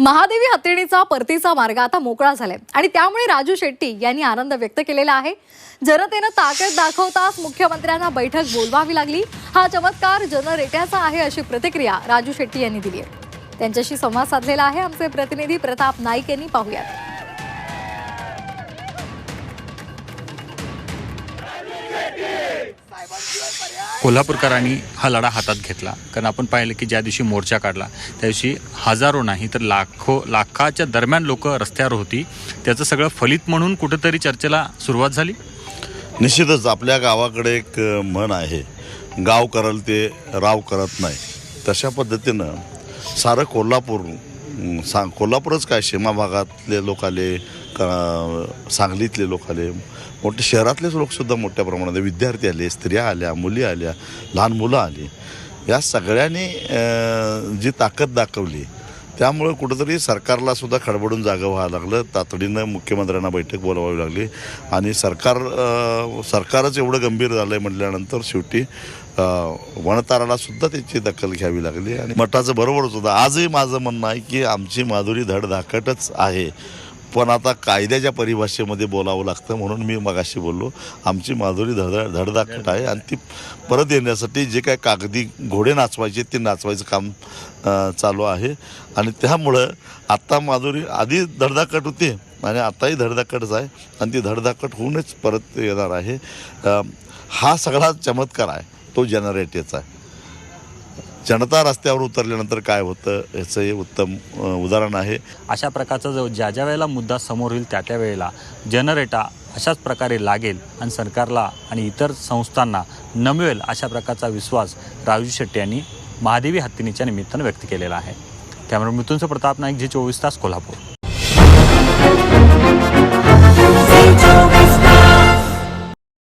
महादेवी हत्तीणीचा परतीचा मार्ग आता मोकळा झालाय. आणि त्यामुळे राजू शेट्टी यांनी आनंद व्यक्त केलेला आहे. जनतेनं ताकद दाखवताच मुख्यमंत्र्यांना बैठक बोलवावी लागली. हा चमत्कार जनरेट्याचा आहे अशी प्रतिक्रिया राजू शेट्टी यांनी दिली आहे. त्यांच्याशी संवाद साधलेला आहे आमचे प्रतिनिधी प्रताप नाईक यांनी पाहूयात. कोल्हापूरकरांनी हा लढा हातात घेतला. कारण आपण पाहिलं की ज्या दिवशी मोर्चा काढला त्या दिवशी हजारो नाही तर लाखो लाखाच्या दरम्यान लोक रस्त्यावर होती. त्याचं सगळं फलित म्हणून कुठंतरी चर्चेला सुरुवात झाली? निश्चितच आपल्या गावाकडे एक म्हण आहे. गाव करल ते राव करत नाही. तशा पद्धतीनं सारं कोल्हापूर सांग कोल्हापूरच काय? सीमा भागातले लोक आले का सांगलीतले लोक आले मोठे शहरातलेच लोकसुद्धा मोठ्या प्रमाणात विद्यार्थी आले स्त्रिया आल्या मुली आल्या लहान मुलं आली. या सगळ्यांनी जी ताकद दाखवली त्यामुळे कुठंतरी सरकारला सुद्धा खडबडून जागं व्हावं लागलं. तातडीनं मुख्यमंत्र्यांना बैठक बोलवावी लागली. आणि सरकार सरकारच एवढं गंभीर झालं आहे म्हटल्यानंतर शेवटी अ, वणताराला सुद्धा त्याची दखल घ्यावी लागली. आणि मठाचं बरोबरच होतं. आजही माझं म्हणणं आहे की आमची माधुरी धडधाकटच आहे. पण आता कायद्याच्या परिभाषेमध्ये बोलावं लागतं म्हणून मी मगाशी बोललो. आमची माधुरी धड धडधाकट आहे आणि ती परत येण्यासाठी जे काय कागदी घोडे नाचवायचे ते नाचवायचं काम चालू आहे. आणि त्यामुळं आत्ता माधुरी आधी धडधाकट होती आणि आत्ताही धडधाकटच आहे आणि ती धडधाकट होऊनच परत येणार आहे. हा सगळा चमत्कार आहे. तो जनरेटेचा आहे. जनता रस्त्यावर उतरल्यानंतर काय होतं याचं हे उत्तम उदाहरण आहे. अशा प्रकारचा जो ज्या ज्या वेळेला मुद्दा समोर येईल त्या त्या वेळेला जनरेटा अशाच प्रकारे लागेल आणि सरकारला आणि इतर संस्थांना न मिळेल अशा प्रकारचा विश्वास राजू शेट्टी यांनी महादेवी हत्तीनीच्या निमित्तानं व्यक्त केलेला आहे. कॅमेरा मृत्यूंचं प्रताप नाईक जी चोवीस तास कोल्हापूर.